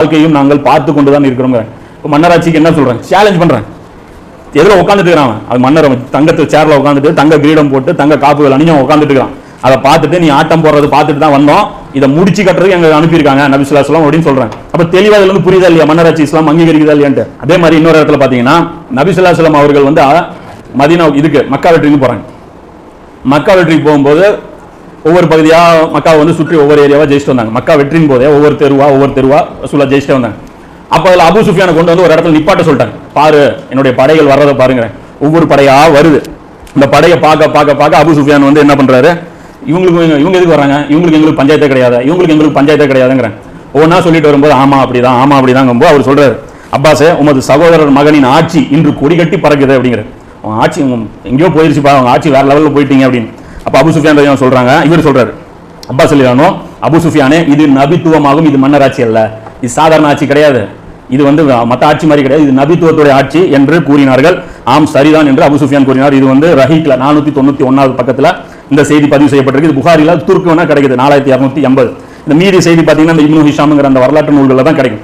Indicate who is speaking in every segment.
Speaker 1: வாழ்க்கையும் நாங்கள் பார்த்து கொண்டு தான் இருக்கிறோங்க. இப்போ மன்னராட்சிக்கு என்ன சொல்றேன்? சேலஞ்ச் பண்றேன். எதுல உட்காந்துட்டு இருக்கிறான் அது மன்னர் தங்கத்து சேர்ல உட்காந்துட்டு தங்க கிரீடம் போட்டு தங்க காப்புகள் அணிஞ்சு உட்காந்துட்டு இருக்கான் அதை பார்த்துட்டு நீ ஆட்டம் போடுறது பார்த்துட்டு தான் வந்தோம். இதை முடிச்சு கட்டுறதுக்கு எங்களுக்கு அனுப்பியிருக்காங்க நபி அப்படின்னு சொல்றேன். அப்ப தெளிவா இதுல இருந்து புரியுதா இல்லையா? மன்னராட்சி இஸ்லாம் அங்கீகரிக்குதா இல்லையான்ட்டு. அதே மாதிரி இன்னொரு இடத்துல பாத்தீங்கன்னா நபி அவர்கள் வந்து மதினா மதீனா இதுக்கு மக்கா வெற்றிக்கு போகிறாங்க மக்கா வெற்றிக்கு போகும்போது ஒவ்வொரு பகுதியாக மக்காவை வந்து சுற்றி ஒவ்வொரு ஏரியாவாக ஜெயிச்சுட்டு வந்தாங்க. மக்கா வெற்றின் போதே ஒவ்வொரு தெருவா ஒவ்வொரு தெருவா ரசூலா ஜெயிச்சிட்டு வந்தாங்க. அப்போ அதில் அபு சுஃபியானை கொண்டு வந்து ஒரு இடத்துல நிப்பாட்ட சொல்லிட்டாங்க. பாரு என்னுடைய படைகள் வர்றதை பாருங்க ஒவ்வொரு படையாக வருது. இந்த படையை பார்க்க பார்க்க பார்க்க அபு சுஃபியான் வந்து என்ன பண்ணுறாரு இவங்களுக்கு இவங்க- இவங்க எதுக்கு வராங்க இவங்களுக்கு எங்களுக்கு பஞ்சாயத்தே கிடையாது. இவங்களுக்கு எங்களுக்கு பஞ்சாயத்தே கிடையாதுங்கிறேன் ஒவ்வொன்றா சொல்லிட்டு வரும்போது ஆமாம் அப்படிதான் ஆமாம் அப்படிதாங்கும்போது அவர் சொல்கிறார் அப்பாஸே உமது சகோதரர் மகனின் ஆட்சி இன்று கொடி கட்டி பறக்குது அப்படிங்கிற அவன் ஆட்சி எங்கேயோ போயிருச்சுப்பா அவங்க ஆட்சி வேறு லெவலில் போயிட்டீங்க அப்படின்னு. அப்போ அபு சுஃபியான் ரலியல்லாஹு சொல்கிறாங்க இவர் சொல்றாரு அப்பா சொல்லிடானோ அபு சுஃபியானே இது நபித்துவமாகும் இது மன்னராட்சி அல்ல. இது சாதாரண ஆட்சி கிடையாது. இது வந்து மற்ற ஆட்சி மாதிரி கிடையாது. இது நபித்துவத்துடைய ஆட்சி என்று கூறினார்கள். ஆம் சரிதான் என்று அபு சுஃபியான் கூறினார். இது வந்து ரஹீக்ல நானூற்றி தொண்ணூத்தி ஒன்றாவது பக்கத்தில் இந்த செய்தி பதிவு செய்யப்பட்டிருக்கு. இது புகாரில் துருக்கு வேணால் கிடைக்குது. நாலாயிரத்தி இரநூத்தி எண்பது. இந்த மீதி செய்தி பார்த்தீங்கன்னா இந்த இப்னு ஹிஷாம்ங்கிற அந்த வரலாற்று நூல்களில் தான் கிடைக்கும்.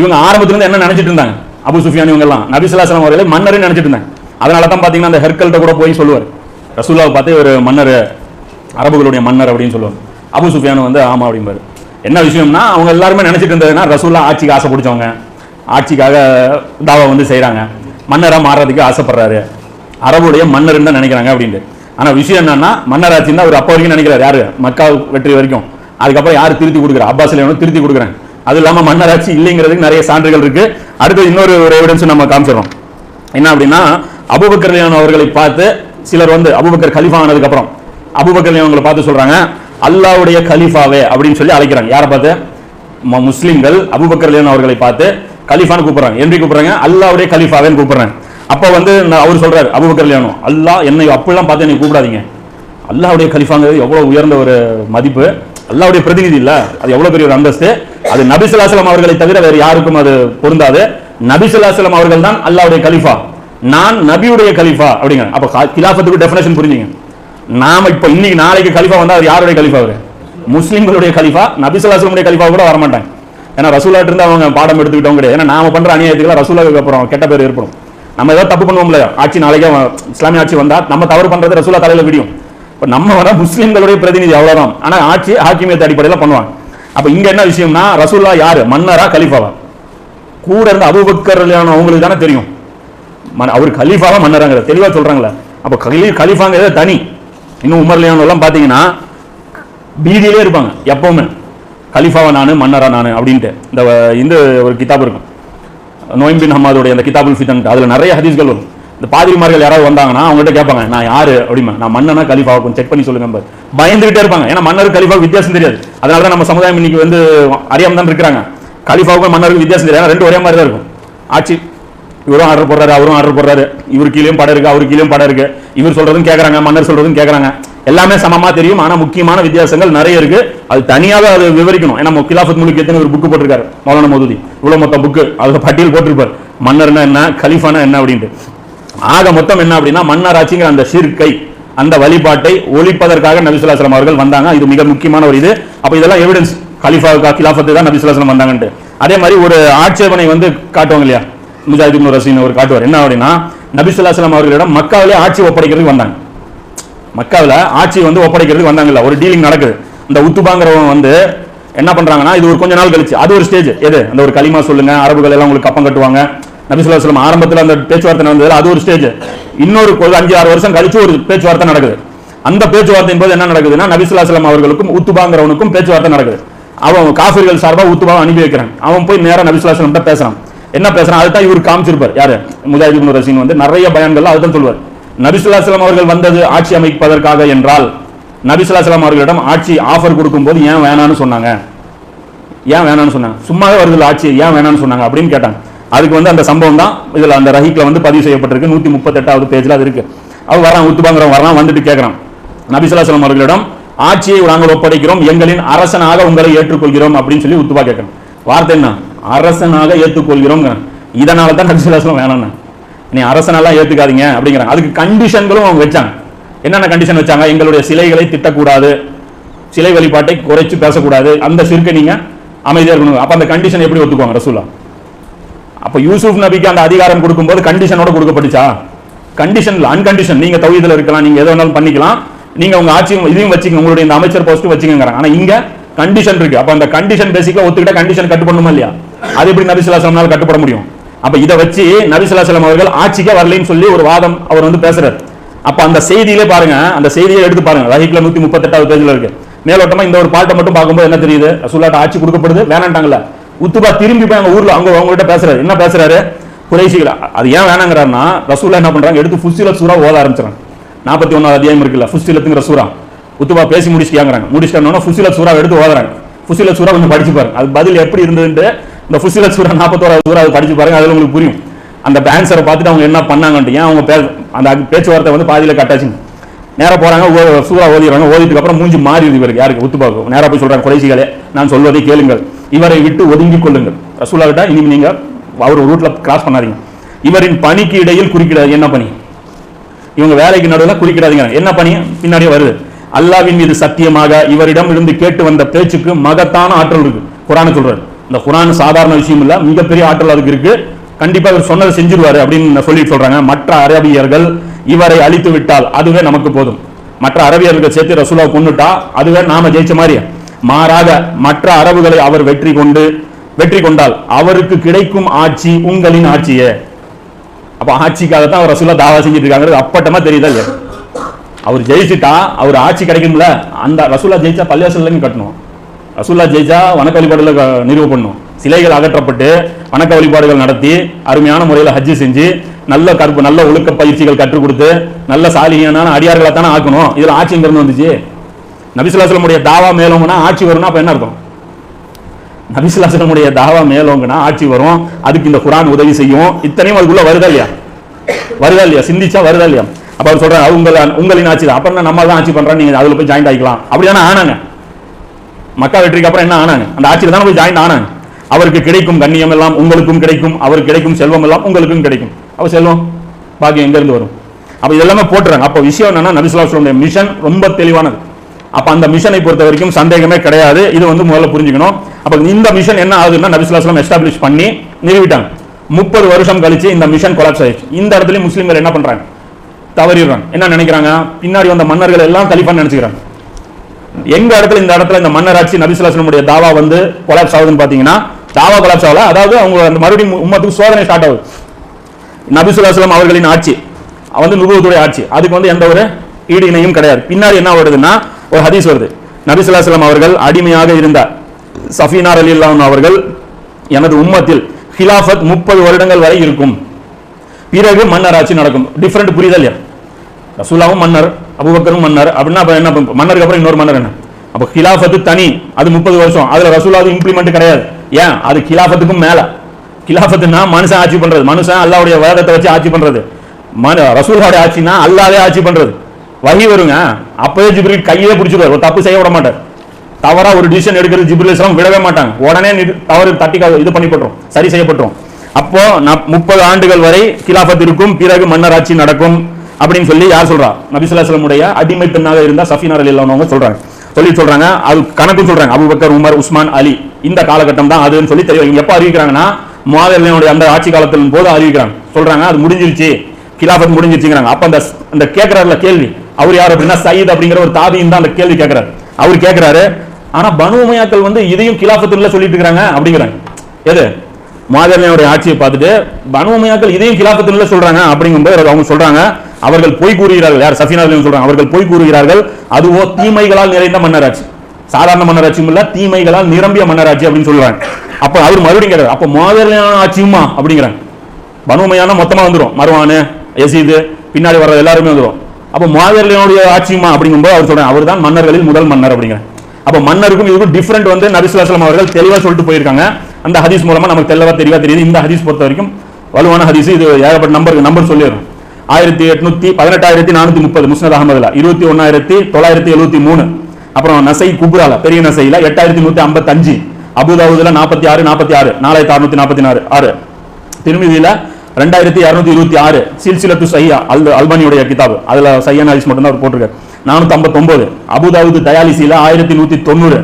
Speaker 1: இவங்க ஆரம்பத்திலிருந்து என்ன நினச்சிட்டு இருந்தாங்க? அபு சுஃபியான் இவங்க எல்லாம் நபிசுல்லாசலம் அவர்களை மன்னரே நினச்சிட்டு இருந்தாங்க. அதனால தான் பார்த்தீங்கன்னா அந்த ஹெர்கல்கிட்ட கூட போய் சொல்லுவார். ரசூல்லாவை பார்த்து ஒரு மன்னர் அரபுகளுடைய மன்னர் அப்படின்னு சொல்லுவாங்க. அபு சுஃபியான் வந்து ஆமா அப்படிம்பாரு. என்ன விஷயம்னா அவங்க எல்லாருமே நினச்சிட்டு இருந்ததுன்னா ரசூல்லா ஆட்சிக்கு ஆசை பிடிச்சவங்க. ஆட்சிக்காக தாவா வந்து செய்கிறாங்க மன்னராக மாறுறதுக்கு ஆசைப்படுறாரு. அரபுடைய மன்னர்னு தான் நினைக்கிறாங்க அப்படின்ட்டு. ஆனால் விஷயம் என்னன்னா மன்னர் ஆட்சின்னா அவர் அப்போ வரைக்கும் நினைக்கிறார். யாரு? மக்கா வெற்றி வரைக்கும். அதுக்கப்புறம் யார் திருத்தி கொடுக்குறா? அப்பாஸ் திருத்தி கொடுக்குறேன் அது இல்லாம மன்னராட்சி இல்லைங்கிறதுக்கு நிறைய சான்றுகள் இருக்கு. அடுத்து இன்னொரு ஒரு எவிடன்ஸ் நம்ம காமிச்சிடறோம். என்ன அப்படின்னா அபுபக்கர் அவர்களை பார்த்து சிலர் வந்து அபுபக்கர் கலிஃபா ஆனதுக்கு அப்புறம் அபுபக்கர் அவங்களை பார்த்து சொல்றாங்க அல்லாவுடைய கலிஃபாவே அப்படின்னு சொல்லி அழைக்கிறாங்க. யாரை பார்த்து? ம- முஸ்லிம்கள் அபுபக்கர் அவர்களை பார்த்து கலிஃபான்னு கூப்பிடுறாங்க. எப்படி கூப்பிடுறாங்க? அல்லாவுடைய கலிஃபாவேன்னு கூப்பிடுறாங்க அப்போ வந்து நான் அவர் சொல்றாரு அபுபக்கர் லியானோ அல்லாஹ் என்னை அப்படிலாம் பார்த்து என்னை கூப்பிடாதீங்க. அல்லாவுடைய கலிஃபாங்கிறது எவ்வளோ உயர்ந்த ஒரு மதிப்பு. அல்லாவுடைய பிரதிநிதி இல்லை. அது எவ்வளோ பெரிய ஒரு அந்தஸ்து. அது நபிசுல்லாசலம் அவர்களை தவிர வேறு யாருக்கும் அது பொருந்தாது. நபிசுல்லாசலம் அவர்கள் தான் அல்லாவுடைய கலிஃபா. நான் நபியுடைய கலிஃபா அப்படிங்க அப்ப கிலாஃபத்துக்கு டெஃபினேஷன் புரிஞ்சுங்க. நாம இப்ப இன்னைக்கு நாளைக்கு கலிஃபா வந்தா அவர் யாருடைய கலிஃபா அவரு? முஸ்லிம்களுடைய கலிஃபா நபிசுல்லாசலமுடைய கலிஃபா கூட வரமாட்டாங்க. ஏன்னா ரசூலாட்டு இருந்து அவங்க பாடம் எடுத்துக்கிட்டவங்க கிடையாது. ஏன்னா நாம பண்ற அநியாயத்துக்கு ரசூலாவுக்கு அப்புறம் கெட்ட பேர் ஏற்படும். நம்ம ஏதாவது தப்பு பண்ணுவோம்ல ஆட்சி நாளைக்கே இஸ்லாமிய ஆட்சி வந்தா நம்ம தவறு பண்றது ரசூலா தலையில விடியும். இப்ப நம்ம வர முஸ்லிம்களுடைய பிரதிநிதி அவ்வளவுதான். ஆனா ஆட்சி ஹாக்கிமியத் அடிப்படையில் பண்ணுவாங்க. அப்ப இங்க என்ன விஷயம்னா ரசூல்லா யாரு? மன்னரா கலிஃபாவா? கூட இருந்த அபுபக்கர் அவங்களுக்கு தானே தெரியும். அவர் கலீஃபாவா மன்னராங்கிற தெளிவா சொல்றாங்களே அப்போ கலீ கலீஃபாங்கிறது தனி. இன்னும் உமர்லியானெல்லாம் பார்த்தீங்கன்னா பீதியிலே இருப்பாங்க எப்பவுமே. கலீஃபாவா நானு மன்னரா நானு அப்படின்ட்டு. இந்த இந்த ஒரு கிதாப் இருக்கும். நோயின் பின் ஹமாதுடைய அந்த கிதாபுல் ஃபிதன் அதில் நிறைய ஹதீஸ்கள் வரும். இந்த பாதிரிமார்கள் யாராவது வந்தாங்கன்னா அவங்ககிட்ட கேட்பாங்க நான் யார்? அப்படிமா. நான் மன்னனா கலிஃபா கொஞ்சம் செக் பண்ணி சொல்லுங்க பயந்துகிட்டே இருப்பாங்க. ஏன்னா மன்னர் கலிஃபா வித்தியாசம் தெரியாது. அதனால தான் நம்ம சமுதாயம் இன்னைக்கு வந்து அறியாமல் தான் இருக்கிறாங்க கலிஃபாவுக்கும் மன்னருக்கு வித்தியாசம் தெரியாது. ரெண்டு ஒரே மாதிரி தான் இருக்கும். ஆட்சி இவரும் ஆர்டர் போடுறாரு அவரும் ஆர்டர் போடுறாரு. இவர் கீழே படம் இருக்கு அவர் கீழேயும் படம் இருக்கு. இவர் சொல்றதும் கேட்கறாங்க மன்னர் சொல்றதும் கேட்கறாங்க எல்லாமே சமமா தெரியும் ஆனா முக்கியமான வித்தியாசங்கள் நிறைய இருக்கு. அது தனியாக அதை விவரிக்கணும். ஏன்னா கிலாஃபத் முழுக்க எத்தனை ஒரு புக் போட்டிருக்காரு மௌலான மோதுதி. இவ்வளவு மொத்தம் புக்கு அதுல பட்டியல் போட்டிருப்பார். மன்னர்னா என்ன கலிஃபானா என்ன அப்படின்ட்டு. ஆக மொத்தம் என்ன அப்படின்னா மன்னராட்சிங்கிற அந்த சிற்கை அந்த வழிபாட்டை ஒழிப்பதற்காக நபிசுல்லாஸ்லாம் அவர்கள் வந்தாங்க. இது மிக முக்கியமான ஒரு இது. அப்ப இதெல்லாம் எவிடன்ஸ் கலிஃபா கிலாஃபத்து தான் நபிசுல்லாஸ்லாம் வந்தாங்கன்ட்டு. அதே மாதிரி ஒரு ஆட்சேபனை வந்து காட்டுவாங்க இல்லையா? முஜாஹிதீன் ரசீன் ஒரு காட்டுவார். என்ன அப்படின்னா நபிசுல்லாஸ்லாம் அவர்களிடம் மக்காவிலே ஆட்சி ஒப்படைக்கிறதுக்கு வந்தாங்க. மக்காவில் ஆட்சி வந்து ஒப்படைக்கிறதுக்கு வந்தாங்கல்ல ஒரு டீலிங் நடக்குது. இந்த உத்துபாங்கிறவன் வந்து என்ன பண்றாங்கன்னா இது ஒரு கொஞ்ச நாள் கழிச்சு அது ஒரு ஸ்டேஜ் எது? அந்த ஒரு களிமா சொல்லுங்க அரபுகள் எல்லாம் உங்களுக்கு கப்பம் கட்டுவாங்க. நபிசுல்லா சொல்லம் ஆரம்பத்தில் அந்த பேச்சுவார்த்தை நடந்தது அது ஒரு ஸ்டேஜ் இன்னொரு அஞ்சு ஆறு வருஷம் கழிச்சு ஒரு பேச்சுவார்த்தை நடக்குது. அந்த பேச்சுவார்த்தையின் போது என்ன நடக்குதுன்னா நபிசுல்லா சொல்லம் அவர்களுக்கும் உத்துபாங்கிறவனுக்கும் பேச்சுவார்த்தை நடக்குது. அவன் காஃபிர்கள் சார்பாக உத்துபாவை அனுப்பி வைக்கிறான். அவன் போய் நேராக நபிசுல்லா சொல்லம் பேசுறான். என்ன பேசுறான்? அதுதான் இவர் காமிச்சிருப்பார். யாரு? முஜாஹிபின் ரசீன் வந்து நிறைய பயன்கள் அதுதான் சொல்லுவார். நபிசுல்லாஸ்லாம் அவர்கள் வந்தது ஆட்சி அமைப்பதற்காக என்றால் நபிசுல்லாஸ்லாம் அவர்களிடம் ஆட்சி ஆஃபர் கொடுக்கும்போது ஏன் வேணான்னு சொன்னாங்க? ஏன் வேணாம்னு சொன்னாங்க? சும்மாவே வருது ஆட்சி ஏன் வேணாம்னு சொன்னாங்க அப்படின்னு கேட்டாங்க. அதுக்கு வந்து அந்த சம்பவம் தான் இதுல அந்த ரஹீக்ல வந்து பதிவு செய்யப்பட்டிருக்கு. நூத்தி முப்பத்தெட்டாவது பேஜ்ல அது இருக்கு. அவர் வரான் உத்துபாங்கிறவன் வரான் வந்துட்டு கேட்குறான் நபிசுல்லாஸ்லாம் அவர்களிடம் ஆட்சியை நாங்கள் ஒப்படைக்கிறோம். எங்களின் அரசனாக உங்களை ஏற்றுக்கொள்கிறோம். அப்படின்னு சொல்லி உத்துபா கேட்கணும் வார்த்தை என்ன? அரசனாக ஏற்றுக்கொள்கிறோம் இதனால தான் நபிசுல்லாஸ்லாம் வேணாம்னா. நீ அரசனெல்லாம் ஏத்துக்காதீங்க அப்படிங்கிறாங்க. அதுக்கு கண்டிஷன்களும் அவங்க வச்சாங்க. என்னென்ன கண்டிஷன் வச்சாங்க? எங்களுடைய சிலைகளை திட்டக்கூடாது. சிலை வழிபாட்டை குறைச்சு பேசக்கூடாது. அந்த சிறுக்கை நீங்க அமைதியா இருக்கணும். அப்போ அந்த கண்டிஷன் எப்படி ஒத்துக்குவாங்க ரசூலா அப்போ யூசுப் நபிக்கு அந்த அதிகாரம் கொடுக்கும்போது கண்டிஷனோட கொடுக்கப்பட்டுச்சா? கண்டிஷன் இல்ல. அன்கண்டிஷன் நீங்க தௌஹீதுல இருக்கலாம். நீங்க எதை வேணாலும் பண்ணிக்கலாம். நீங்க உங்க ஆட்சியும் இதையும் வச்சுக்கோங்க. உங்களுடைய இந்த அமைச்சர் போஸ்ட் வச்சுக்கோங்க ஆனா இங்க கண்டிஷன் இருக்குது அப்போ அந்த கண்டிஷன் பேசிக்காக ஒத்துக்கிட்ட கண்டிஷன் கட்டுப்படணுமா இல்லையா? அது எப்படி நபிசுல்லாசலம்னால கட்டுப்பட முடியும்? அப்ப இதை வச்சு நபிசுல்லாசலம் அவர்கள் ஆட்சிக்கே வரலைன்னு சொல்லி ஒரு வாதம் அவர் வந்து பேசுறாரு. அப்ப அந்த செய்தியிலே பாருங்க அந்த செய்தியை எடுத்து பாருங்க. ரஹிக்ல நூத்தி முப்பத்தெட்டாவது பேஜ்ல இருக்கு. மேலோட்டமா இந்த ஒரு பாட்டை மட்டும் பார்க்கும்போது என்ன தெரியுது? ரசூல்லாட்ட ஆட்சி கொடுக்கப்படுது வேணாண்டாங்கல்ல உத்துபா திரும்பி போய் அவங்க ஊர்ல அவங்க அவங்ககிட்ட பேசுறாரு. என்ன பேசுறாரு? குறைசிகள் அது ஏன் வேணாங்கிறாருன்னா ரசூல்லா என்ன பண்றாங்க? எடுத்து ஃபுஸ்டில சூறா ஓத ஆரம்பிச்சாங்க நாற்பத்தி ஒன்னாவது அத்தியாயம் இருக்குல்ல ஃபுஸ்திலத்துங்கிற சூறா. உத்துபா பேசி முடிச்சுக்காங்கிறாங்க முடிச்சிட்டோம்னா ஃபுசில சூறா எடுத்து ஓதுறாங்க. ஃபுசில சூறா கொஞ்சம் படிச்சு பாருங்க. அது பதில் எப்படி இருந்ததுன்ட்டு இந்த ஃபுசில சூரா நாற்பத்தோராவது சூறா அது படிச்சு பாருங்க அதில் உங்களுக்கு புரியும். அந்த ஆன்சரை பார்த்துட்டு அவங்க என்ன பண்ணாங்கன்ட்டு ஏன் அவங்க பே- அந்த பேச்சுவார்த்தை வந்து பாதியில் கட்டாச்சுன்னு. நேராக போகிறாங்க ஓ- சூறா ஓதிடுறாங்க ஓதிட்டு அப்புறம் மூஞ்சி மாறிடுது இவருக்கு யாருக்கு? உத்துபாக்கு நேராக போய் சொல்கிறாங்க குறைசிகளே நான் சொல்வதை கேளுங்கள். இவரை விட்டு ஒதுங்கிக் கொள்ளுங்கள். ரசூலா கிட்ட இனி நீங்கள் அவர் ரூட்ல கிராஸ் பண்ணாதீங்க. இவரின் பணிக்கு இடையில் குறுக்கிடாது என்ன பணி? இவங்க வேலைக்கு நடுவில் குறிக்கிறாதீங்க என்ன பணி? பின்னாடியே வருது. அல்லாவின் மீது சத்தியமாக இவரிடம் இருந்து கேட்டு வந்த பேச்சுக்கு மகத்தான ஆற்றல் இருக்கு. குரான சொல்றாரு. இந்த குரான் சாதாரண விஷயம் இல்லை மிகப்பெரிய ஆற்றல் அதுக்கு இருக்கு. கண்டிப்பாக இவர் சொன்னதை செஞ்சிருவாரு அப்படின்னு சொல்லிட்டு சொல்றாங்க. மற்ற அரபியர்கள் இவரை அழித்து விட்டால் அதுவே நமக்கு போதும். மற்ற அரபியர்கள் சேர்த்து ரசூலா கொண்டுட்டா அதுவே நாம ஜெயிச்ச மாதிரி மாறாக மற்ற அரபுகளை அவர் வெற்றி கொண்டு வெற்றி கொண்டால் அவருக்கு கிடைக்கும் ஆட்சி உங்களின் ஆட்சியே. அப்ப ஆட்சிக்காக தான் அவர் ரசூலா தாவா செஞ்சுட்டு இருக்காங்கிறது அப்பட்டமா தெரியுதா இல்லையா? அவர் ஜெயிச்சுட்டா அவர் ஆட்சி கிடைக்கும்ல அந்த ரசூலா ஜெயிச்சா பள்ளியாசல்லையும் கட்டணும். ரசூல்லா ஜெயிச்சா வணக்க வழிபாடுல நிறுவ பண்ணும். சிலைகள் அகற்றப்பட்டு வணக்க வழிபாடுகள் நடத்தி அருமையான முறையில் ஹஜ்ஜி செஞ்சு நல்ல கற்பு நல்ல ஒழுக்க பயிற்சிகள் கற்றுக் கொடுத்து நல்ல சாலியான அடியார்களை தானே ஆக்கணும். இதில் ஆட்சி வந்துச்சு? நபிசுல்லாசலமுடைய தாவா மேலோங்கன்னா ஆட்சி வரும்னா அப்போ என்ன அர்த்தம்? நபிசுல்லாசலமுடைய தாவா மேலோங்கன்னா ஆட்சி வரும். அதுக்கு இந்த குரான் உதவி செய்யும். இத்தனையும் அதுக்குள்ள வருதா இல்லையா? வருதா இல்லையா? சிந்திச்சா வருதா இல்லையா? அப்போ அவர் சொல்கிறார் "அது உங்கள் உங்களின் ஆட்சி தான். அப்புறம் நம்ம தான் ஆட்சி பண்றோம் நீங்கள் அதில் போய் ஜாயின் ஆகிக்கலாம் அப்படிதானே ஆனாங்க. மக்கா வெற்றிக்கு அப்புறம் என்ன ஆனாங்க? அந்த ஆட்சியில் தான் போய் ஜாயின் ஆனாங்க. அவருக்கு கிடைக்கும் கண்ணியம் எல்லாம் உங்களுக்கும் கிடைக்கும் அவருக்கு கிடைக்கும் செல்வம் எல்லாம் உங்களுக்கும் கிடைக்கும். அப்ப செல்வம் பாக்கியம் எங்கேருந்து வரும்? அப்போ இதெல்லாமே போட்டுறாங்க. அப்போ விஷயம் என்னன்னா நபிசுல்லாஸ்லமுடைய மிஷன் ரொம்ப தெளிவானது. அப்போ அந்த மிஷனை பொறுத்த வரைக்கும் சந்தேகமே கிடையாது. இது வந்து முதல்ல புரிஞ்சுக்கணும். அப்போ இந்த மிஷன் என்ன ஆகுதுன்னா நபிசுல்லாஸ்லாம் எஸ்டாப்ளிஷ் பண்ணி நிறுவிட்டாங்க. முப்பது வருஷம் கழிச்சு இந்த மிஷன் கொலாப்ஸ் ஆயிடுச்சு. இந்த இடத்துலயும் முஸ்லீம்கள் என்ன பண்றாங்க? தவறிடுறாங்க. என்ன நினைக்கிறாங்க? பின்னாடி வந்த மன்னர்கள் எல்லாம் கலிஃபான்னு நினைச்சுக்கிறாங்க. எங்க இடத்துல இந்த இடத்துல இந்த மன்னராட்சி நபிசுலாசனுடைய தாவா வந்து கொலாப்ஸ் ஆகுதுன்னு பாத்தீங்கன்னா தாவா கொலாப்ஸ் ஆகல. அதாவது அவங்க அந்த மறுபடியும் உம்மத்துக்கு சோதனை ஸ்டார்ட் ஆகுது. நபிசுல்லாஸ்லாம் அவர்களின் ஆட்சி வந்து நுபுவத்துடைய ஆட்சி. அதுக்கு வந்து எந்த ஒரு ஈடு இணையும் கிடையாது. பின்னாடி என்ன வருதுன்னா ஒரு ஹதீஸ் வருது. நபிசுல்லாஸ்லாம் அவர்கள் அடிமையாக இருந்தார். சஃபீனார் அலி அவர்கள் எனது உம்மத்தில் ஹிலாஃபத் முப்பது வருடங்கள் வரை இருக்கும். பிறகு மன்னர் ஆட்சி நடக்கும். டிஃப்ரெண்ட் புரிதல் ரசூலாவும் மன்னர். அபுபக்கரும் மன்னர். அப்படின்னா அப்போ என்ன மன்னருக்கு அப்புறம் இன்னொரு மன்னர் என்ன? அப்போ கிலாஃபத்து தனி. அது முப்பது வருஷம். அதில் ரசூலாவது இம்ப்ளிமெண்ட் கிடையாது. ஏன்? அது கிலாஃபத்துக்கும் மேலே. கிலாஃபத்துனா மனுஷன் ஆட்சி பண்ணுறது மனுஷன் அல்லாவுடைய வேதத்தை வச்சு ஆட்சி பண்றது. மனு ரசூலாவுடைய ஆட்சினா அல்லாவே ஆட்சி பண்றது. வகி வருங்க. அப்போயே ஜிபிரி கையே பிடிச்சிருவார். ஒரு தப்பு செய்ய விட மாட்டார். தவறா ஒரு டிசிஷன் எடுக்கிறது ஜிப்ரீல் இஸ்லாம் விடவே மாட்டாங்க. உடனே தவறு தட்டி இது பண்ணிப்பட்டோம் சரி செய்யப்பட்டுரும். அப்போ நான் முப்பது ஆண்டுகள் வரை கிலாஃபத் இருக்கும் பிறகு மன்னர் ஆட்சி நடக்கும். அப்படின்னு சொல்லி யார் சொல்றா? நபிசுல்லாஸ்லமுடைய அடிமை பெண்ணாக இருந்தா சஃபினார் அலி அவங்க சொல்றாங்க. சொல்லி சொல்றாங்க அது கணக்கு சொல்றாங்க. Abu Bakr Umar Usman Ali. இந்த காலகட்டம் தான் அதுன்னு சொல்லி தெரியும் எப்போ எப்ப அறிவிக்கிறாங்கன்னா முவாதனுடைய அந்த ஆட்சி காலத்தின் போது அறிவிக்கிறாங்க. சொல்றாங்க அது முடிஞ்சிருச்சு. கிலாபத் முடிஞ்சிருச்சுங்கிறாங்க. அப்ப அந்த அந்த கேட்கிறாருல கேள்வி. அவர் யார் அப்படின்னா சயீத் அப்படிங்கிற ஒரு தாபியும் தான் அந்த கேள்வி கேட்கிறாரு. அவர் கேட்கிறாரு ஆனா பனுமையாக்கள் வந்து இதையும் கிலாபத்துல சொல்லிட்டு இருக்காங்க அப்படிங்கிறாங்க. எது? மாதிரனுடைய ஆட்சியை பார்த்துட்டு பனுமையாக்கள் இதையும் கிலாபத்துல சொல்றாங்க அப்படிங்கும்போது அவங்க சொல்றாங்க அவர்கள் பொய் கூறுகிறார்கள். யார்? சஃபினா சொல்றாங்க. அவர்கள் பொய் கூறுகிறார்கள். அதுவோ தீமைகளால் நிறைந்த மன்னராட்சி. சாதாரண மன்னராட்சியும் இல்ல தீமைகளால் நிரம்பிய மன்னராட்சி அப்படின்னு சொல்றாங்க. அப்ப அவர் மறுபடியும் கேட்டார் அப்ப மாதிரனான ஆட்சியுமா? அப்படிங்கிறாங்க. பனுமையான மொத்தமா வந்துடும் மருவானு யசீது பின்னாடி வர்ற எல்லாருமே வந்துரும். அப்ப மாவீரனுடைய ஆட்சியுமா? அப்படிங்கும்போது அவர் சொல்றாங்க அவர் தான் மன்னர்களில் முதல் மன்னர் அப்படிங்கிற அப்ப மன்னருக்கும் இதுக்கும் டிஃப்ரெண்ட் வந்து நபிசுல்லாஸ்லாம் அவர்கள் தெளிவா சொல்லிட்டு போயிருக்காங்க. அந்த ஹதீஸ் மூலமா நமக்கு தெளிவா தெளிவா தெரியுது. இந்த ஹதீஸ் பொறுத்த வரைக்கும் வலுவான ஹதீஸ். இது ஏகப்பட்ட நம்பர் நம்பர் சொல்லிடுறோம். ஆயிரத்தி எட்நூத்தி பதினெட்டாயிரத்தி நானூத்தி முப்பது முஸ்னத் அகமதுல இருபத்தி ஒன்னாயிரத்தி தொள்ளாயிரத்தி எழுபத்தி மூணு. அப்புறம் நசை குப்ரால பெரிய நசையில எட்டாயிரத்தி நூத்தி ஐம்பத்தஞ்சு அபுதாபுதுல நாற்பத்தி ஆறு நாற்பத்தி ஆறு நாலாயிரத்தி அறுநூத்தி நாற்பத்தி நாலு ஆறு. திருமதியில ரெண்டாயிரத்தி இரநூத்தி இருபத்தி ஆறு சில்சிலத்து சையா அல் அல்பானியுடைய கிதாபு. அதுல சையன் ஹரிஸ் மட்டும் தான் அவர் போட்டிருக்காரு. நானூத்தி ஐம்பத்தொன்பது அபுதாபுது தயாலிசில ஆயிரத்தி நூத்தி தொண்ணூறு.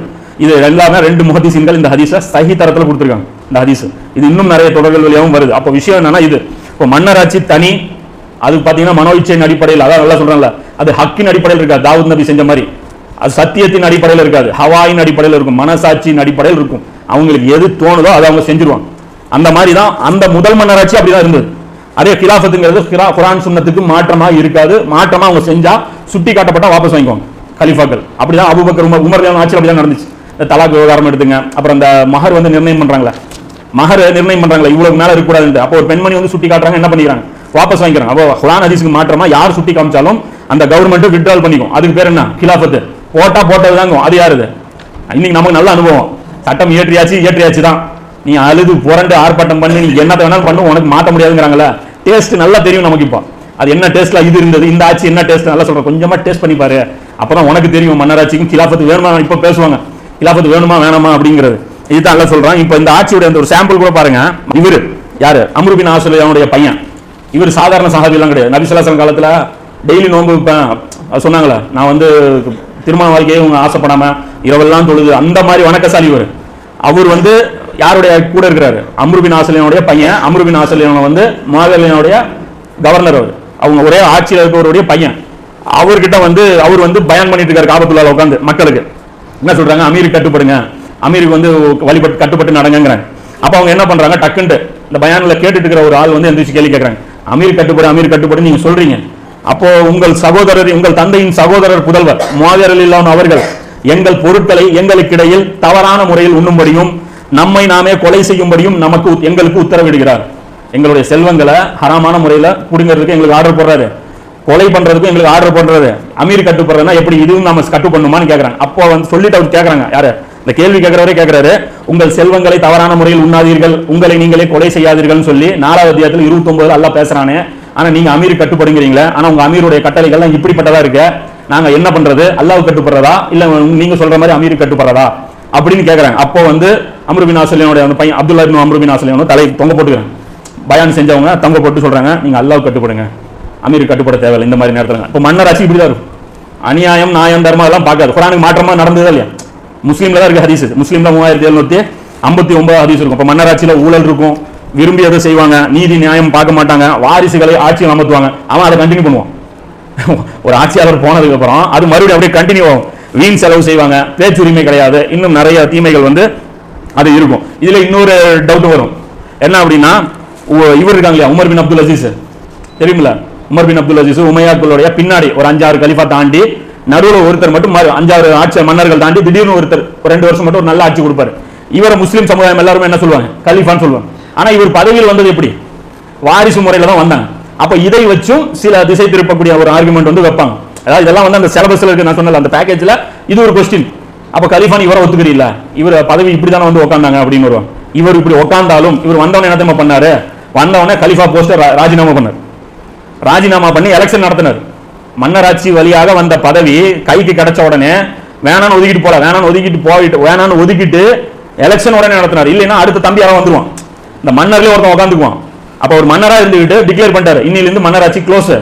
Speaker 1: இது எல்லாமே ரெண்டு முஹதிசின்கள் இந்த ஹதீஸை சஹி தரத்துல கொடுத்துருக்காங்க இந்த ஹதீஸ். இது இன்னும் நிறைய தொடர்கள் வழியாகவும் வருது. அப்போ விஷயம் என்னன்னா இது இப்போ மன்னராட்சி தனி அது பார்த்தீங்கன்னா மனோ இச்சையின் அடிப்படையில் அதான் நல்லா சொல்றேன்ல அது ஹக்கின் அடிப்படையில் இருக்காது. தாவூத் நபி செஞ்ச மாதிரி. அது சத்தியத்தின் அடிப்படையில் இருக்காது. ஹவாயின் அடிப்படையில் இருக்கும். மனசாட்சியின் அடிப்படையில் இருக்கும். அவங்களுக்கு எது தோணுதோ அதை அவங்க செஞ்சிருவாங்க. அந்த மாதிரி தான் அந்த முதல் மன்னராட்சி அப்படிதான் இருந்தது. அதே கிலாஃபத்துங்கிறது கிரா- குரான் சுண்ணத்துக்கு மாற்றமாக இருக்காது. மாற்றமாக அவங்க செஞ்சா சுட்டி காட்டப்பட்டா வாபஸ் வாங்கிக்குவாங்க. கலிஃபாக்கள். அப்படிதான் அபுபக்கர் உமர் உமர் ஆட்சி அப்படிதான் நடந்துச்சு. இந்த தலாக் விவகாரம் எடுத்துங்க. அப்புறம் இந்த மகர் வந்து நிர்ணயம் பண்றாங்களே மகர் நிர்ணயம் பண்றாங்களே இவ்வளவு மேல இருக்கக்கூடாதுன்ட்டு. அப்போ ஒரு பெண்மணி வந்து சுட்டி காட்டுறாங்க என்ன பண்ணிக்கிறாங்க? வாபஸ் வாங்கிக்கிறாங்க அப்போ குரான் ஹதீஸ்க்கு மாற்றமா யார் சுட்டி காமிச்சாலும் அந்த கவர்மெண்ட் விட்ரால் பண்ணிக்கும். அதுக்கு பேர் என்ன? கிலாஃபத்து. போட்டா போட்டது தாங்க அது யாரு? இன்னைக்கு நமக்கு நல்ல அனுபவம். சட்டம் இயற்றியாச்சு இயற்றியாச்சு தான். நீ அழுது புரண்டு ஆர்ப்பாட்டம் பண்ணி நீ என்ன வேணாலும் பண்ணு உனக்கு மாற்ற முடியாதுங்கிறாங்களே டேஸ்ட் நல்லா தெரியும் நமக்கு இப்போ. அது என்ன டேஸ்ட்ல இது இருந்தது இந்த ஆட்சி என்ன டேஸ்ட் நல்லா சொல்றேன். கொஞ்சமா டேஸ்ட் பண்ணி பாரு. அப்பதான் உனக்கு தெரியும் மன்னராட்சிக்கும் கிலாஃபத்து வேணுமா? இப்போ பேசுவாங்க. கிலாஃபத்து வேணுமா வேணாமா அப்படிங்கிறது. இதுதான் நல்லா சொல்றான். இப்போ இந்த ஆட்சியோட அந்த ஒரு சாம்பிள் கூட பாருங்க. இவரு யாரு? அம்ருபின் ஆசிரியனுடைய பையன். இவர் சாதாரண சஹாபி கிடையாது. நபிசலாசன் காலத்தில் டெய்லி நோன்பு வைப்பேன். சொன்னாங்களே நான் வந்து திருமண வாழ்க்கையே இவங்க ஆசைப்படாம இரவெல்லாம் தொழுது அந்த மாதிரி வணக்கசாலி இவர். அவர் வந்து யாருடைய கூட இருக்கிறாரு? அம்ருபின் ஆசிரியனுடைய பையன் அம்ருபின் ஆசிரியன் வந்து மாவீரனுடைய கவர்னர் அவர். அவங்க ஒரே ஆட்சியில் இருக்கிறவருடைய பையன். அவர்கிட்ட வந்து அவர் வந்து பயன் பண்ணிட்டு இருக்காரு காபத்துள்ளால உட்காந்து மக்களுக்கு. என்ன சொல்றாங்க? அமீருக்கு கட்டுப்படுங்க. அமீருக்கு வந்து வழிபட்டு கட்டுப்பட்டு நடங்கங்கிறாங்க அப்போ அவங்க என்ன பண்றாங்க? டக்குன்ட்டு இந்த பயானில் கேட்டுட்டு இருக்கிற ஒரு ஆள் வந்து எந்திரிச்சு கேள்வி கேட்குறாங்க அமீர் கட்டுப்படு அமீர் கட்டுப்படு நீங்க சொல்றீங்க. அப்போ உங்கள் சகோதரர் உங்கள் தந்தையின் சகோதரர் புதல்வர் மோதரில் இல்லாமல் அவர்கள் எங்கள் பொருட்களை எங்களுக்கிடையில் தவறான முறையில் உண்ணும்படியும் நம்மை நாமே கொலை செய்யும்படியும் நமக்கு எங்களுக்கு உத்தரவிடுகிறார். எங்களுடைய செல்வங்களை ஹராமான முறையில் புடுங்கிறதுக்கு எங்களுக்கு ஆர்டர் போடுறாரு. கொலை பண்றதுக்கு எங்களுக்கு ஆர்டர் பண்றது அமீர் கட்டுப்படுறதுனா எப்படி இதுவும் நம்ம கட்டு பண்ணுமான்னு கேட்கறாங்க அப்போ வந்து சொல்லிட்டு அவர் கேட்கறாங்க யாரு? இந்த கேள்வி கேட்கிறவரே கேட்கிறாரு உங்கள் செல்வங்களை தவறான முறையில் உண்ணாதீர்கள் உங்களை நீங்களே கொலை செய்யாதீர்கள் சொல்லி நாலாவது அத்தியாயத்தில் இருபத்தி ஒன்பது அல்ல பேசுறானே. ஆனா நீங்க அமீர் கட்டுப்படுங்கிறீங்களே ஆனா உங்க அமீருடைய கட்டளைகள்லாம் இப்படிப்பட்டதா இருக்கு? நாங்க என்ன பண்றது? அல்லாஹ் கட்டுப்படுறதா? இல்ல நீங்க சொல்ற மாதிரி அமீர் கட்டுப்படுறதா? அப்படின்னு கேக்குறாங்க அப்போ வந்து அம்ருபின் ஆசிரியனுடைய அந்த பையன் அப்துல்லா இப்னு அம்ருபின் ஆசிரியன் தலை தொங்க போட்டுக்கிறேன் பயான் செஞ்சவங்க தங்க போட்டு சொல்றாங்க நீங்க அல்லாஹ் கட்டுப்படுங்க. அமீர் கட்டுப்பட தேவையில்லை. இந்த மாதிரி நேரத்தில். இப்போ மன்னர் ஆட்சி இப்படிதான் இருக்கும். அநியாயம் நியாயம் தர்மம் அதெல்லாம் பார்க்காது. குரானுக்கு மாற்றமா நடந்ததா இல்லையா? முஸ்லீமில் தான் இருக்குது ஹதீஸ். முஸ்லீம்ல மூவாயிரத்தி எழுநூத்தி ஐம்பத்தி ஒன்பது ஹதீஸ் இருக்கும். இப்போ மன்னராட்சியில் ஊழல் இருக்கும். விரும்பியதை செய்வாங்க? நீதி நியாயம் பார்க்க மாட்டாங்க. வாரிசுகளை ஆட்சியில் அமர்த்துவாங்க. அவன் அதை கண்டினியூ பண்ணுவான். ஒரு ஆட்சியாளர் போனதுக்கப்புறம் அது மறுபடியும் அப்படியே கண்டினியூ ஆகும். வீண் செலவு செய்வாங்க. பேச்சுரிமை கிடையாது. இன்னும் நிறைய தீமைகள் வந்து அது இருக்கும். இதில் இன்னொரு டவுட் வரும். என்ன அப்படின்னா இவர் இருக்காங்க இல்லையா? Umar bin Abdul Aziz. தெரியுமில்ல? உமர் பின் அப்துல் அசீஸ் உமையாக்களுடைய பின்னாடி ஒரு அஞ்சாறு கலிஃபா தாண்டி நடுவில் ஒருத்தர் மட்டும் அஞ்சாறு ஆட்சி மன்னர்கள் தாண்டி திடீர்னு ஒருத்தர் ஒரு ரெண்டு வருஷம் மட்டும் ஒரு நல்ல ஆட்சி கொடுப்பாரு. இவரை முஸ்லீம் சமுதாயம் எல்லாரும் என்ன சொல்லுவாங்க? கலீஃபான்னு சொல்லுவாங்க. ஆனா இவர் பதவியில் வந்தது எப்படி? வாரிசு முறையில தான் வந்தாங்க. அப்ப இதை வச்சும் சில திசை திருப்பக்கூடிய ஒரு ஆர்குமெண்ட் வந்து வைப்பாங்க. அதாவது இதெல்லாம் வந்து அந்த சிலபஸ்ல இருக்கு நான் சொன்னல அந்த பேக்கேஜ்ல இது ஒரு கொஸ்டின் அப்ப கலிஃபான் இவரை ஒத்துக்கிறீல்ல இவர் பதவி இப்படி தானே வந்து உட்காந்தாங்க அப்படின்னு வருவாங்க. இவர் இப்படி உட்காந்தாலும் இவர் வந்தவன என்ன பண்ணாரு? வந்தவனே கலிஃபா போஸ்டர் ராஜினாமா பண்ணார். ராஜினாமா பண்ணி எலெக்ஷன் நடத்தினார். மன்னராட்சி வழியாக வந்த பதவி கைக்கு கிடைச்ச உடனே வேணான்னு ஒதுக்கிட்டு போல வேணான்னு ஒதுக்கிட்டு போயிட்டு வேணான்னு ஒதுக்கிட்டு எலெக்ஷன் உடனே நடத்தினார். இல்லைன்னா அடுத்த தம்பி யாரும் வந்துருவான். இந்த மன்னர்லேயே ஒருத்தன் உட்காந்துக்குவான் அப்போ ஒரு மன்னரா இருந்துக்கிட்டு டிக்ளேர் பண்ணிட்டாரு. இன்னிலிருந்து மன்னராட்சி க்ளோஸ்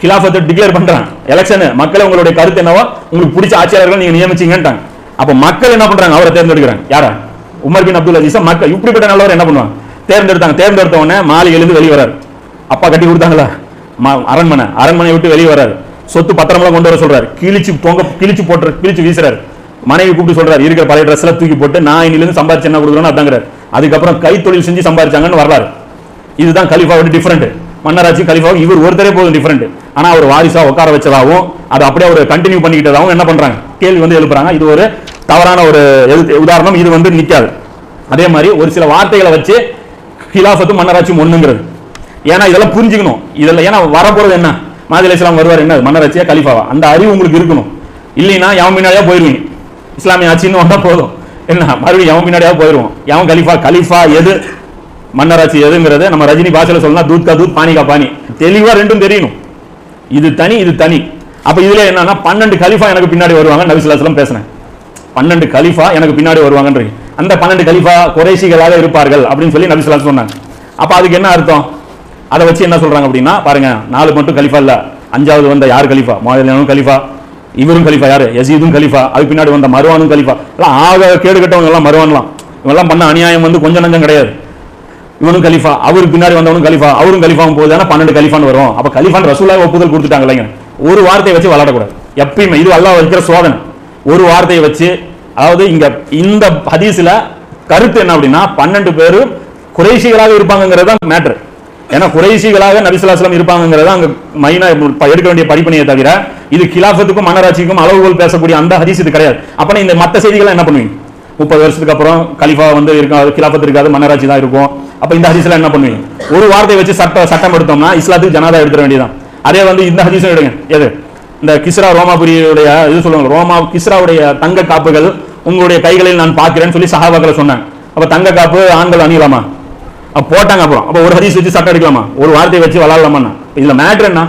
Speaker 1: கிலாஃபத்தை டிக்ளேர் பண்றான். எலெக்ஷனு மக்கள் உங்களுடைய கருத்து என்னவோ? உங்களுக்கு பிடிச்ச ஆட்சியாளர்கள் நீங்கள் நியமிச்சிங்கன்ட்டாங்க. அப்போ மக்கள் என்ன பண்றாங்க? அவரை தேர்ந்தெடுக்கிறாங்க. யாரா? உமர் பின் அப்துல் அஜீஸா மக்கள் இப்படிப்பட்ட நல்லவர் என்ன பண்ணுவாங்க? தேர்ந்தெடுத்தாங்க. தேர்ந்தெடுத்த உடனே மாலை எழுந்து வெளியே வராரு அப்பா கட்டி கொடுத்தாங்களா? அரண்மனை. அரண்மனை விட்டு வெளியே வராரு சொத்து பத்திரமெல்லாம் கொண்டு வர சொல்றாரு. கிழிச்சு தொங்க கிழிச்சு போட்டு கிழிச்சு வீசுறாரு. மனைவி கூப்பிட்டு சொல்றாரு இருக்கிற பழைய ட்ரெஸ் எல்லாம் தூக்கி போட்டு நான் இன்னிலிருந்து சம்பாரிச்சு என்ன கொடுக்குறேன்னு அதாங்கிறாரு. அதுக்கப்புறம் கைத்தொழில் செஞ்சு சம்பாரிச்சாங்கன்னு வரலாறு. இதுதான் கலிஃபாவோட டிஃப்ரெண்ட் மன்னராட்சி கலிஃபாவும் இவர் ஒருத்தரே போதும் டிஃப்ரெண்ட் ஆனால் அவர் வாரிசா உட்கார வச்சதாகவும் அதை அப்படியே அவர் கண்டினியூ பண்ணிக்கிட்டதாகவும் என்ன பண்றாங்க? கேள்வி வந்து எழுப்புறாங்க. இது ஒரு தவறான ஒரு உதாரணம். இது வந்து நிற்காது அதே மாதிரி ஒரு சில வார்த்தைகளை வச்சு ஹிலாஃபத்து மன்னராட்சியும் ஒண்ணுங்கிறது. ஏன்னா இதெல்லாம் புரிஞ்சுக்கணும். இதெல்லாம் ஏன்னா வரப்போறது என்ன? மாதிரி இஸ்லாம் வருவார் என்ன மன்னராட்சியா? கலிஃபாவா? அந்த அறிவு உங்களுக்கு இருக்கணும். இல்லைன்னா எவன் பின்னாடியா போயிருவீங்க. இஸ்லாமிய ஆட்சின்னு வந்தா போதும். என்ன? மறுபடியும் எவன் பின்னாடியா போயிருவோம். எவன் கலிஃபா கலிஃபா எது? மன்னராட்சி எதுங்கிறத நம்ம ரஜினி பாஷையில் சொல்லலாம் தூத்கா தூத் பானிகா பானி தெளிவாக ரெண்டும் தெரியணும். இது தனி இது தனி. அப்ப இதுல என்னன்னா பன்னெண்டு கலிஃபா எனக்கு பின்னாடி வருவாங்க நபிசுல்லாஸ்லாம் பேசுனேன் பன்னெண்டு கலிஃபா எனக்கு பின்னாடி வருவாங்கன்றீங்க. அந்த பன்னெண்டு கலிஃபா குறைசிகளாக இருப்பார்கள் அப்படின்னு சொல்லி நபிசுல்லா சொன்னாங்க. அப்ப அதுக்கு என்ன அர்த்தம்? அதை வச்சு என்ன சொல்றாங்க அப்படின்னா பாருங்க நாலு மட்டும் கலிஃபா இல்ல அஞ்சாவது வந்த யார் கலிஃபா? மாதலியானும் கலிஃபா இவரும் கலிஃபா யாரு? யசீதும் கலிஃபா அதுக்கு பின்னாடி வந்த மருவானும் கலிஃபா. எல்லாம் ஆக கேடு கட்டவங்க எல்லாம் மருவான்லாம். இவெல்லாம் பண்ண அநியாயம் வந்து கொஞ்சம் நஞ்சம் கிடையாது. இவனும் கலிஃபா அவருக்கு பின்னாடி வந்தவனும் கலிஃபா அவரும் கலிஃபாவும் போகுதுன்னா பன்னெண்டு கலிஃபான்னு வரும் அப்ப கலிஃபான் ரசூலா ஒப்புதல் கொடுத்துட்டாங்க இல்லைங்க. ஒரு வார்த்தையை வச்சு விளாடக்கூடாது எப்பயுமே இது அல்லாஹ் வைக்கிற சோதனை. ஒரு வார்த்தையை வச்சு அதாவது இங்க இந்த ஹதீஸ்ல கருத்து என்ன அப்படின்னா பன்னெண்டு பேரும் குறைசிகளாக இருப்பாங்கிறது தான் மேட்ரு ஏன்னா குறைசிகளாக நபிசுல்லாஸ்லாம் இருப்பாங்கிறத அங்க மைனா எடுக்க வேண்டிய படிப்பனையை தவிர இது கிலாஃபத்துக்கும் மன்னராட்சிக்கும் அளவுகோல் பேசக்கூடிய அந்த ஹதீஸ் இது கிடையாது. அப்பனா இந்த மற்ற செய்திகளை என்ன பண்ணுவீங்க? முப்பது வருஷத்துக்கு அப்புறம் கலிஃபா வந்து இருக்காது கிலாஃபத் இருக்காது மன்னராட்சி தான் இருக்கும். அப்ப இந்த ஹதீஸ்ல என்ன பண்ணுவீங்க? ஒரு வார்த்தை வச்சு சட்ட சட்டம் எடுத்தோம்னா இஸ்லாத்துக்கு ஜனாதா எடுத்துட வேண்டியதான் அதே வந்து இந்த ஹதீஸும் எடுங்க. எது? இந்த கிஸ்ரா ரோமாபுரியுடைய இது சொல்லுவாங்க ரோமா கிஸ்ராவுடைய தங்க காப்புகள் உங்களுடைய கைகளில் நான் பார்க்கிறேன்னு சொல்லி சஹாபாக்களை சொன்னாங்க அப்ப தங்க காப்பு ஆண்கள் அணியலாமா? போட்டாங்க அப்புறம். அப்போ ஒரு ஹதீஸ் வச்சு சட்டம் எடுக்கலாமா? ஒரு வார்த்தையை வச்சு விளாடலாமா இதுல மேட்ரு என்ன?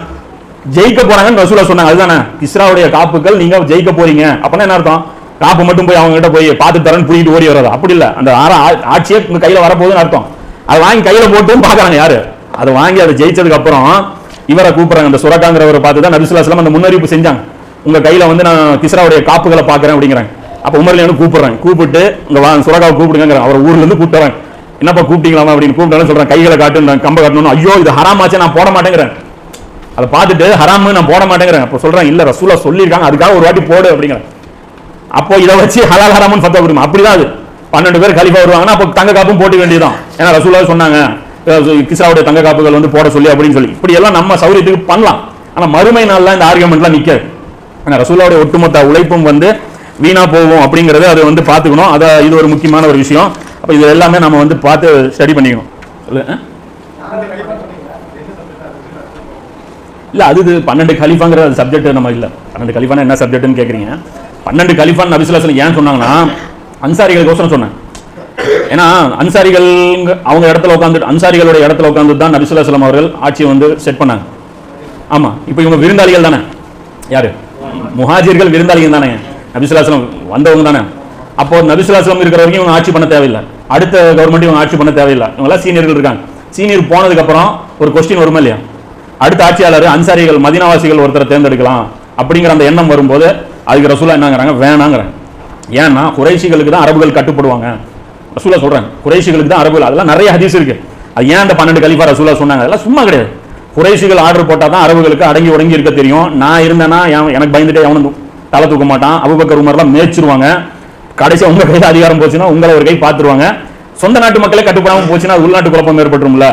Speaker 1: ஜெயிக்க போறாங்கன்னு ரசூலா சொன்னாங்க. அதுதானே? இஸ்ராவுடைய காப்புகள் நீங்க ஜெயிக்க போறீங்க. அப்படின்னா என்ன அர்த்தம்? காப்பு மட்டும் போய் அவங்க கிட்ட போய் பார்த்து தரேன்னு புரியிட்டு ஓடி வராது அப்படி இல்லை. அந்த ஆற- ஆ- ஆட்சியே உங்க கையில வரப்போகுதுன்னு அர்த்தம். அதை வாங்கி கையில போட்டும் பாக்குறாங்க யாரு? அதை வாங்கி அதை ஜெயிச்சதுக்கு அப்புறம் இவரை கூப்பிடுறாங்க. அந்த சுரக்காங்கிறவரை பார்த்து தான் நபிசுல்லாஸ்லாம் அந்த முன்னறிவிப்பு செஞ்சாங்க. உங்க கையில வந்து நான் கிஸ்ராவுடைய காப்புகளை பாக்குறேன் அப்படிங்கிறாங்க. அப்ப உமர்ல கூப்பிடுறாங்க கூப்பிட்டு உங்க வா சுரக்காவை கூப்பிடுங்கிறாங்க அவர் ஊர்ல இருந்து கூப்பிட்டுறாங்க என்னப்பா கூப்பிட்டீங்களாமா அப்படின்னு கூப்பிட்டாலும் சொல்றேன். கைகளை காட்டு கம்ப காட்டணும் ஐயோ இது ஹராமாச்சே நான் போட மாட்டேங்கிறேன். அதை பார்த்துட்டு ஹராமு நான் போட மாட்டேங்கிறேன். அப்போ சொல்றேன் இல்ல ரசூலா சொல்லியிருக்காங்க அதுக்காக ஒரு வாட்டி போடு அப்படிங்கிறேன் அப்போ இதை வச்சு ஹலால் ஹராமுன்னு ஃபத்தா கொடுமா. அப்படிதான் அது. பன்னெண்டு பேர் கலிஃபா வருவாங்கன்னா அப்போ தங்க காப்பும் போட்டு வேண்டியதுதான். ஏன்னா ரசூலா சொன்னாங்க கிசாவுடைய தங்க காப்புகள் வந்து போட சொல்லி அப்படின்னு சொல்லி. இப்படி எல்லாம் நம்ம சௌரியத்துக்கு பண்ணலாம். ஆனா மறுமை நாள்லாம் இந்த ஆர்குமெண்ட்லாம் நிற்காது ஆனா ரசூலாவுடைய ஒட்டுமொத்த உழைப்பும் வந்து வீணா போகும் அப்படிங்கறத அதை வந்து பார்த்துக்கணும். அதை இது ஒரு முக்கியமான ஒரு விஷயம். அப்போ இது எல்லாமே நம்ம வந்து பார்த்து ஸ்டடி பண்ணிக்கணும். இல்லை அஹ்? இல்ல அது இது பன்னெண்டு கலிஃபாங்கிற சப்ஜெக்ட் நம்ம இல்ல. பன்னெண்டு கலிஃபானா என்ன சப்ஜெக்ட்னு கேட்குறீங்க பன்னெண்டு கலிஃபான் நபிசுல்லாசன் ஏன் சொன்னாங்கன்னா அன்சாரிகளுக்கோசரம் சொன்னேன். ஏன்னா அன்சாரிகள் அவங்க இடத்துல உட்காந்துட்டு அன்சாரிகளோட இடத்துல உட்காந்து தான் நபிசுல்லாஸ்லாம் அவர்கள் ஆட்சியை வந்து செட் பண்ணாங்க. ஆமா இப்போ இவங்க விருந்தாளிகள் தானே? யாரு? முஹாஜிர்கள் விருந்தாளிகள் தானே? நபிசுல்லாஸ்லாம் வந்தவங்க தானே? அப்போ நபிசுல்லாஸ்லாம் இருக்கிற வரைக்கும் இவங்க ஆட்சி பண்ண தேவையில்லை. அடுத்த கவர்மெண்ட் இவங்க ஆட்சி பண்ண தேவையில்லை. இவங்களாம் சீனியர்கள் இருக்காங்க. சீனியர் போனதுக்கப்புறம் ஒரு கொஸ்டின் வருமா இல்லையா? அடுத்த ஆட்சியாளர் அன்சாரிகள் மதினாவாசிகள் ஒருத்தரை தேர்ந்தெடுக்கலாம் அப்படிங்கிற அந்த எண்ணம் வரும்போது அதுக்கு ரசூலா என்னங்கிறாங்க வேணாங்கிறாங்க. ஏன்னா குறைஷிகளுக்கு தான் அரபுகள் கட்டுப்படுவாங்க. ரசூலா சொல்கிறேன் குறைஷிகளுக்கு தான் அரபுகள். அதெல்லாம் நிறைய ஹதீஸ் இருக்குது அது ஏன் அந்த பன்னெண்டு கலிஃபா ரசூலா சொன்னாங்க? அதெல்லாம் சும்மா கிடையாது. குறைஷிகள் ஆர்டர் போட்டால் தான் அரபுகளுக்கு அடங்கி உடங்கி இருக்க தெரியும். நான் இருந்தேன்னா எனக்கு பயந்துட்டே எவனும் தலை தூக்க மாட்டான். அபுபக்கர் உமர்லாம் மேய்ச்சிருவாங்க. கடைசி உங்க கையில் அதிகாரம் போச்சுன்னா உங்களை ஒரு கை பார்த்துருவாங்க. சொந்த நாட்டு மக்களே கட்டுப்படாமல் போச்சுன்னா உள்நாட்டு குழப்பம் ஏற்பட்டுரும்ல.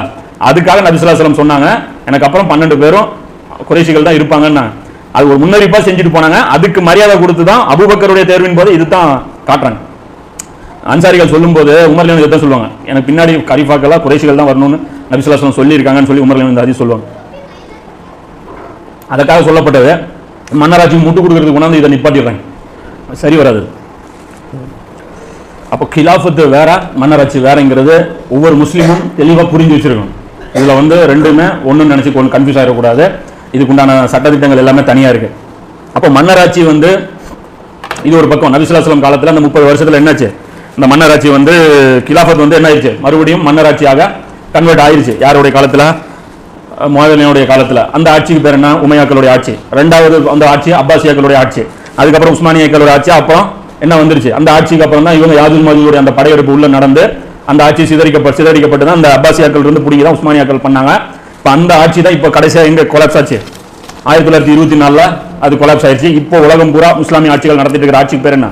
Speaker 1: அதுக்காக நபிசுல்லாசலம் சொன்னாங்க. எனக்கு அப்புறம் பன்னெண்டு பேரும் குறைசிகள் தான் இருப்பாங்கன்னா. அது ஒரு முன்னறிப்பாக செஞ்சுட்டு போனாங்க. அதுக்கு மரியாதை கொடுத்து தான் அபுபக்கருடைய தேர்வின் போது இதுதான் காட்டுறாங்க. அன்சாரிகள் சொல்லும்போது உமர்லியன் தான் சொல்லுவாங்க. எனக்கு பின்னாடி கரிஃபாக்கெல்லாம் குறைசிகள் தான் வரணும்னு நபிசுல்லாசலம் சொல்லியிருக்காங்கன்னு சொல்லி உமர்லியன் இந்த சொல்லுவாங்க. அதுக்காக சொல்லப்பட்டது மன்னராட்சி முட்டு கொடுக்கறதுக்கு கொண்டாந்து இதை நிப்பாட்டிடுறாங்க. சரி வராது. அப்போ கிலாஃபத்து வேற மன்னராட்சி வேறங்கிறது ஒவ்வொரு முஸ்லீமும் தெளிவாக புரிஞ்சு வச்சிருக்கணும். இதில் வந்து ரெண்டுமே ஒன்றுன்னு நினச்சி ஒன்று கன்ஃபியூஸ் ஆகிடக்கூடாது இதுக்குண்டான சட்டத்திட்டங்கள் எல்லாமே தனியாக இருக்குது அப்போ மன்னராட்சி வந்து இது ஒரு பக்கம். நபிசுல்லாஸ்லாம் காலத்தில் அந்த முப்பது வருஷத்தில் என்னாச்சு? இந்த மன்னராட்சி வந்து கிலாஃபத் வந்து என்ன ஆயிடுச்சு மறுபடியும் மன்னராட்சியாக கன்வெர்ட் ஆயிடுச்சு யாருடைய காலத்தில்? மோதலினுடைய காலத்தில். அந்த ஆட்சிக்கு பேர் என்ன? உமையாக்களுடைய ஆட்சி. ரெண்டாவது அந்த ஆட்சி அப்பாசியாக்களுடைய ஆட்சி. அதுக்கப்புறம் உஸ்மானியாக்களுடைய ஆட்சி. அப்புறம் என்ன வந்துருச்சு? அந்த ஆட்சிக்கு அப்புறம் தான் இவங்க யாதுல் மஜூருடைய அந்த படையெடுப்பு உள்ள நடந்து அந்த ஆட்சி சிதறிக்கப்பட்டு சிதறிக்கப்பட்டு தான் அந்த அப்பாசியாக்கள் இருந்து பிடிக்க தான் உஸ்மானியாக்கள் பண்ணாங்க. இப்போ அந்த ஆட்சி தான் இப்போ கடைசியாக எங்கே கொலாப்ஸ் ஆச்சு? ஆயிரத்தி தொள்ளாயிரத்தி இருபத்தி நாலில் அது கொலாப்ஸ் ஆயிடுச்சு இப்போ உலகம் பூரா இஸ்லாமிய ஆட்சிகள் நடத்திட்டு இருக்கிற ஆட்சிக்கு பேர் என்ன?